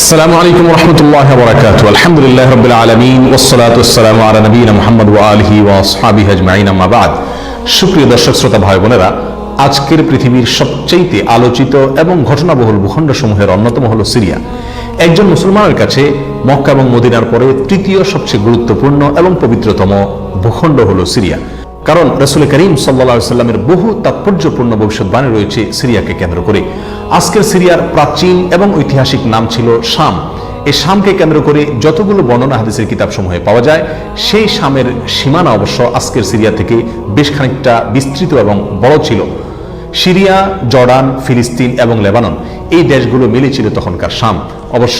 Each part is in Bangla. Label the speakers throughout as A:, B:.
A: السلام عليكم ورحمة الله وبركاته الحمد لله رب العالمين والصلاة والسلام على نبينا محمد وآله وأصحابه أجمعين أما بعد সুপ্রিয় দর্শক শ্রোতা ভাই বোনেরা আজকের পৃথিবীর সবচাইতে আলোচিত এবং ঘটনাবহুল ভূখণ্ড সমূহের অন্যতম হলো সিরিয়া একজন মুসলমানের কাছে মক্কা এবং মদিনার পরে তৃতীয় সবচেয়ে গুরুত্বপূর্ণ এবং পবিত্রতম ভূখণ্ড হলো সিরিয়া কারণ রসুল করিম সাল্লা সাল্লামের বহু তাৎপর্যপূর্ণ ভবিষ্যৎবাণী রয়েছে সিরিয়াকে কেন্দ্র করে। আজকের সিরিয়ার প্রাচীন এবং ঐতিহাসিক নাম ছিল শাম। এই শামকে কেন্দ্র করে যতগুলো বর্ণনা হাদিসের কিতাবসমূহে পাওয়া যায়, সেই শামের সীমানা অবশ্য আজকের সিরিয়া থেকে বেশ খানিকটা বিস্তৃত এবং বড় ছিল। সিরিয়া, জর্ডান, ফিলিস্তিন এবং লেবানন এই দেশগুলো মিলে ছিল তখনকার শাম। অবশ্য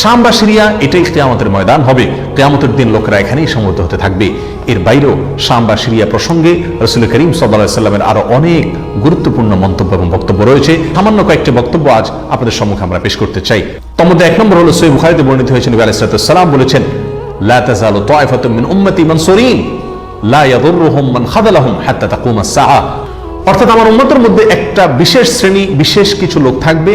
A: শাম বা সিরিয়া, এটাই কেয়ামতের ময়দান হবে। কেয়ামতের দিন লোকেরা এখানেই সমবেত হতে থাকবে। এর বাইরেও শাম বা সিরিয়া প্রসঙ্গে রসুল করিম সাল্লা সাল্লামের আরও অনেক গুরুত্বপূর্ণ মন্তব্য এবং বক্তব্য রয়েছে। সামান্য কয়েকটি বক্তব্য আজ আপনাদের সম্মুখে আমরা পেশ করতে চাই। তার মধ্যে এক নম্বর হলো সৈয়দ বুখারিতে বর্ণিত হয়েছে, নবী আলাইসালাম বলেছেন, লা তাজালু মিন উম্মতি মানসুরিন, লা ইয়াদুররুহুম মান খাযালাহুম হাত্তা তাকুম আস-সাআ অর্থাৎ আমার উন্মতের মধ্যে একটা বিশেষ শ্রেণি, বিশেষ কিছু লোক থাকবে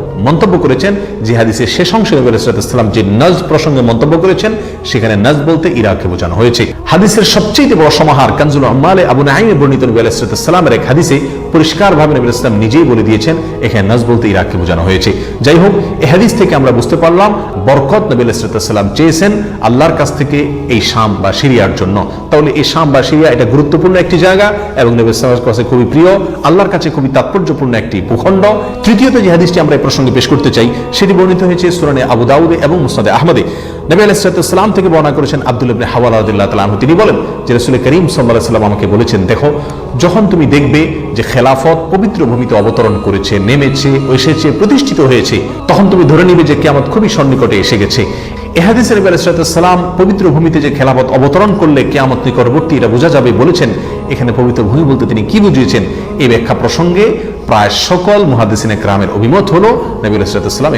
A: মন্তব্য করেছেন, যে হাদিসের শেষ অংশে নবী আলাইসালাম যে নজ প্রসঙ্গে মন্তব্য করেছেন, সেখানে নজ বলতে ইরাককে বোঝানো হয়েছে। হাদিসের সবচেয়ে বড় সমাহার কানজুল আম্মালে আবু নাহিমে বর্ণিত নবী আলাইসালামের এক হাদিসে পরিষ্কারভাবে নবী ইসলাম নিজেই বলে দিয়েছেন, এখানে নজ বলতে ইরাককে বোঝানো হয়েছে। যাই হোক এই হাদিস থেকে আমরা বুঝতে পারলাম, বরকত নবী আলাইহিসসালাম চেয়েছেন আল্লাহর কাছ থেকে এই শাম বা সিরিয়ার জন্য। তাহলে এই শাম বা সিরিয়া এটা গুরুত্বপূর্ণ একটি জায়গা এবং নবী ইসলামের কাছে খুবই প্রিয়। আল্লাহর কাছে খুবই তাৎপর্যপূর্ণ একটি ভূখণ্ড। তৃতীয়ত যে হাদিসটি আমরা এই প্রসঙ্গে পেশ করতে চাই, সেটি বর্ণিত হয়েছে সুরানে আবু দাউদে এবং মুসনাদে আহমদে। নবী আলাইসালাম থেকে বর্ণনা করেছেন আব্দুল ইবনে হাওয়াল আদুল্লাহ তাআলা তিনি বলেন, যে রসুল করিম সাল্লাহ সাল্লাম আমাকে বলেছেন, দেখো, যখন তুমি দেখবে যে খেলাফত পবিত্র ভূমিতে অবতরণ করেছে, নেমেছে, এসেছে, প্রতিষ্ঠিত হয়েছে, তখন তুমি ধরে নিবে যে কেমন খুবই সন্নিকটে এসে গেছে। আলাইসালাম পবিত্র ভূমিতে যে অবতরণ করলে কেয়ামত এটা বোঝা যাবে বলেছেন। এখানে পবিত্র ভূমি বলতে তিনি কি বুঝিয়েছেন? এই ব্যাখ্যা প্রসঙ্গে প্রায় সকল মুহাদ্দিসিনে গ্রামের অভিমত হলো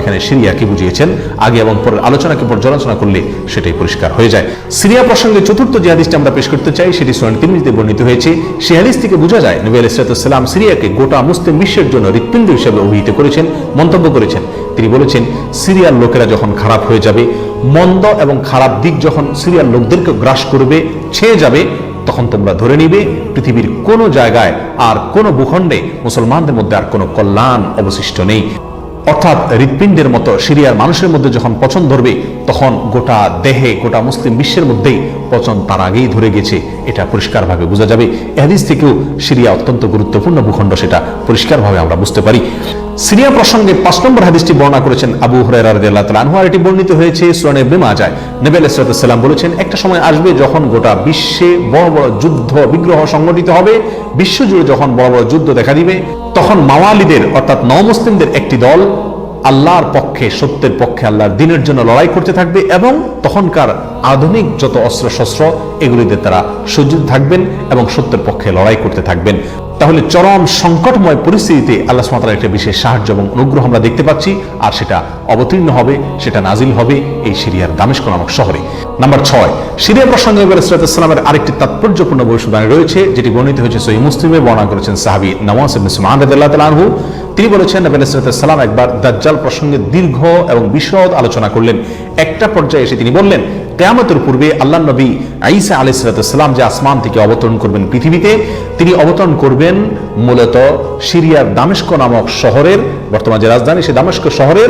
A: এখানে সিরিয়াকে বুঝিয়েছেন? আগে এবং পরের আলোচনাকে পর্যালোচনা করলে সেটাই পরিষ্কার হয়ে যায়। সিরিয়া প্রসঙ্গে চতুর্থ যে হাদিসটি আমরা পেশ করতে চাই, সেটি সোয়ান তিরমিজিতে বর্ণিত হয়েছে। সেই হাদিস থেকে বোঝা যায়, নবী আলাইসালাম সিরিয়াকে গোটা মুসলিম বিশ্বের জন্য হৃৎপিণ্ড হিসেবে অভিহিত করেছেন, মন্তব্য করেছেন। তিনি বলেছেন, সিরিয়ার লোকেরা যখন খারাপ হয়ে যাবে মন্দ এবং খারাপ দিক যখন সিরিয়ার লোকদেরকে গ্রাস করবে, ছেয়ে যাবে, তখন তোমরা ধরে নিবে, পৃথিবীর কোনো জায়গায় আর কোনো ভূখণ্ডে মুসলমানদের মধ্যে আর কোনো কল্যাণ অবশিষ্ট নেই। অর্থাৎ হৃৎপিণ্ডের মতো সিরিয়ার মানুষের মধ্যে যখন পচন ধরবে, তখন গোটা দেহে, গোটা মুসলিম বিশ্বের মধ্যেই পচন তার আগেই ধরে গেছে। এটা পরিষ্কারভাবে বোঝা যাবে। এহাদিস থেকেও সিরিয়া অত্যন্ত গুরুত্বপূর্ণ ভূখণ্ড, সেটা পরিষ্কারভাবে আমরা বুঝতে পারি। সিরিয়া প্রসঙ্গে পাঁচ নম্বর হাদিসটি বর্ণনা করেছেন আবু আর এটি বর্ণিত হয়েছে সূরা ইবনে মাজায় নবী আলাইহিস সালাম বলেছেন, একটা সময় আসবে যখন গোটা বিশ্বে বড় বড় যুদ্ধ, বিগ্রহ সংগঠিত হবে। বিশ্বজুড়ে যখন বড় বড় যুদ্ধ দেখা দিবে তখন মাওয়ালিদের, অর্থাৎ নমুসলিমদের একটি দল আল্লাহর পক্ষে, সত্যের পক্ষে, আল্লাহর দিনের জন্য লড়াই করতে থাকবে এবং তখনকার আধুনিক যত অস্ত্র শস্ত্র এগুলিতে তারা সজ্জিত থাকবেন এবং সত্যের পক্ষে লড়াই করতে থাকবেন। তাহলে চরম সংকটময় পরিস্থিতিতে আল্লাহ সুমাতার একটা বিশেষ সাহায্য এবং অনুগ্রহ আমরা দেখতে পাচ্ছি, আর সেটা অবতীর্ণ হবে, সেটা নাজিল হবে এই সিরিয়ার দামেস্ক নামক শহরে। নাম্বার ছয়, সিরিয়া প্রসঙ্গে ইসলামের আরেকটি তাৎপর্যপূর্ণ ভবিষ্যৎবাণী রয়েছে, যেটি বর্ণিত হয়েছে সহি মুসলিমে, বর্ণনা করেছেন সাহাবি নওয়াজ ইবনে সুমান রাদিয়াল্লাহু তাআলা তিনি বলেছেন, নবী সালাম একবার দাজ্জাল প্রসঙ্গে দীর্ঘ এবং বিশদ আলোচনা করলেন। একটা পর্যায়ে এসে তিনি বললেন কেয়ামতের পূর্বে আল্লাহ নবী আইসা আলি সালাম যে আসমান থেকে অবতরণ করবেন পৃথিবীতে, তিনি অবতরণ করবেন মূলত সিরিয়ার দামেস্ক নামক শহরের, বর্তমান যে রাজধানী সে দামেস্ক শহরের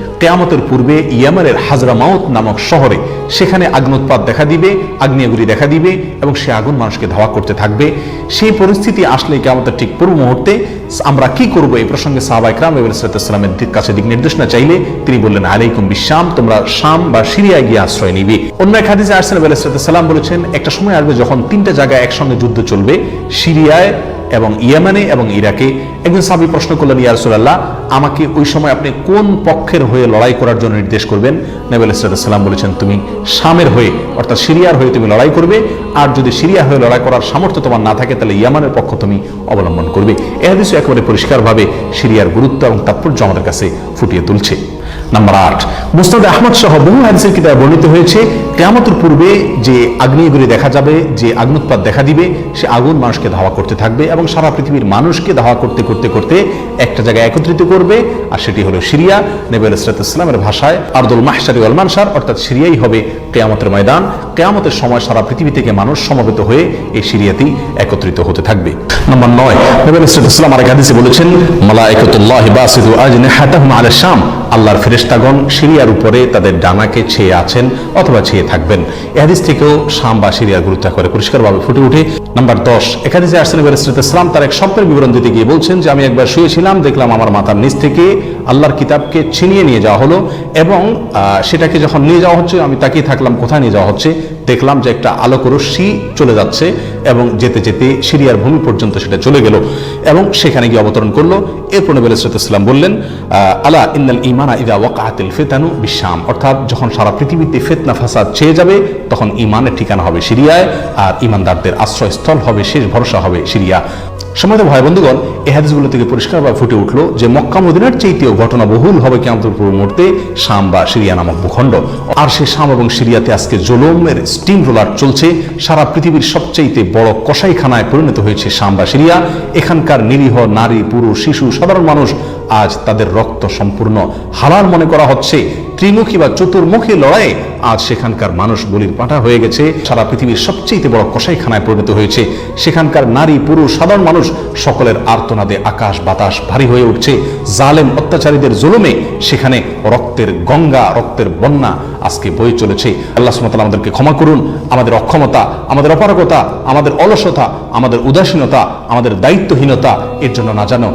A: কেয়ামতের পূর্বে ইয়ামারের হাজরা মাউত নামক শহরে সেখানে আগ্নোৎপাত দেখা দিবে আগ্নেয়গুড়ি দেখা দিবে এবং সে আগুন মানুষকে ধাওয়া করতে থাকবে। সেই পরিস্থিতি আসলে কেয়ামতের ঠিক পূর্ব মুহূর্তে আমরা কি করব? এই প্রসঙ্গে সাহাবাই ক্রাম ইসলামের কাছে দিক নির্দেশনা চাইলে তিনি বললেন, আলাইকুম বিশ্বাম তোমরা শাম বা সিরিয়ায় গিয়ে আশ্রয় নিবে। অন্য এক হাদিসে আরসেন সালাম বলেছেন, একটা সময় আসবে যখন তিনটা জায়গায় একসঙ্গে যুদ্ধ চলবে, সিরিয়ায় এবং ইয়ামানে এবং ইরাকে। একজন সাবি প্রশ্ন করলেন ইয়ারসুল্লাহ আমাকে ওই সময় আপনি কোন পক্ষের হয়ে লড়াই করার জন্য নির্দেশ করবেন? নবী আলাইসালাম বলেছেন, তুমি শামের হয়ে, অর্থাৎ সিরিয়ার হয়ে তুমি লড়াই করবে, আর যদি সিরিয়া হয়ে লড়াই করার সামর্থ্য তোমার না থাকে, তাহলে ইয়ামানের পক্ষ তুমি অবলম্বন করবে। এ একেবারে পরিষ্কারভাবে সিরিয়ার গুরুত্ব এবং তাৎপর্য আমাদের কাছে ফুটিয়ে তুলছে। নাম্বার আট। মুস্তাদ আহমদ সহ বহু হাদিসের কিতাবে বর্ণিত হয়েছে, কেয়ামতের পূর্বে যে আগ্নেয়গুলি দেখা যাবে, যে আগ্নুৎপাত দেখা দিবে, সে আগুন মানুষকে ধাওয়া করতে থাকবে এবং সারা পৃথিবীর মানুষকে ধাওয়া করতে করতে করতে একটা জায়গায় একত্রিত করবে, আর সেটি হলো সিরিয়া। নেবে ইসলামের ভাষায় আর্দুল মাহসারি অলমানসার অর্থাৎ সিরিয়াই হবে কেয়ামতের ময়দান। কেয়ামতের সময় সারা পৃথিবী থেকে মানুষ সমবেত হয়ে এই সিরিয়াতেই একত্রিত হতে থাকবে। নম্বর নয়, নবী ইসলাম আরেক হাদিসে বলেছেন মালাইকাতুল্লাহ বাসিদু আজনিহাতাহুম আলা শাম আল্লাহর ফেরেশতাগণ সিরিয়ার উপরে তাদের ডানাকে ছেয়ে আছেন অথবা ছেয়ে থাকবেন। এহাদিস থেকেও শাম বা সিরিয়ার গুরুত্ব করে পরিষ্কারভাবে ফুটে উঠে। নাম্বার দশ একাদিসে আসেন ইসলাম, তার এক স্বপ্নের বিবরণ দিতে গিয়ে বলছেন যে, আমি একবার শুয়েছিলাম, দেখলাম আমার মাথার নিচ থেকে আল্লাহর কিতাবকে ছিনিয়ে নিয়ে যাওয়া হলো এবং সেটাকে যখন নিয়ে যাওয়া হচ্ছে, আমি তাকিয়ে থাকলাম, কোথায় নিয়ে যাওয়া হচ্ছে? দেখলাম যে একটা আলোক রশ্মি চলে যাচ্ছে। এবং যেতে যেতে সিরিয়ার ভূমি পর্যন্ত সেটা চলে গেল এবং সেখানে গিয়ে অবতরণ করল। এরপর নবী ইসলাম বললেন আলা ইন্নাল ইমানা ইদা ওয়াকাতিল ফেতানু বিশ্বাম অর্থাৎ যখন সারা পৃথিবীতে ফেতনা, ফাসাদ চেয়ে যাবে, তখন ইমানের ঠিকানা হবে সিরিয়ায়, আর ইমানদারদের আশ্রয়স্থল হবে, শেষ ভরসা হবে সিরিয়া। সময় ভাই বন্ধুগণ, এই হাদিসগুলো থেকে পরিষ্কারভাবে ফুটে উঠল যে মক্কা মদিনার চাইতেও ঘটনা বহুল হবে কেমন পূর্ব মুহূর্তে শাম বা সিরিয়া নামক ভূখণ্ড। আর সে শাম এবং সিরিয়াতে আজকে জোলমের স্টিম রোলার চলছে। সারা পৃথিবীর সবচাইতে বড় কসাইখানায় পরিণত হয়েছে শাম বা সিরিয়া। এখানকার নিরীহ নারী, পুরুষ, শিশু, সাধারণ মানুষ আজ তাদের রক্ত সম্পূর্ণ হালাল মনে করা হচ্ছে। ত্রিমুখী বা চতুর্মুখী লড়াইয়ে আজ সেখানকার মানুষ বলির পাঠা হয়ে গেছে। সারা পৃথিবীর সবচেয়ে বড় কসাইখানায় পরিণত হয়েছে। সেখানকার নারী, পুরুষ, সাধারণ মানুষ সকলের আর্তনাদে আকাশ বাতাস ভারী হয়ে উঠছে। জালেম অত্যাচারীদের জুলুমে সেখানে রক্তের গঙ্গা, রক্তের বন্যা আজকে বয়ে চলেছে। আল্লাহ সুমতাল আমাদেরকে ক্ষমা করুন। আমাদের অক্ষমতা, আমাদের অপারগতা, আমাদের অলসতা, আমাদের উদাসীনতা, আমাদের দায়িত্বহীনতা, এর জন্য না জানো।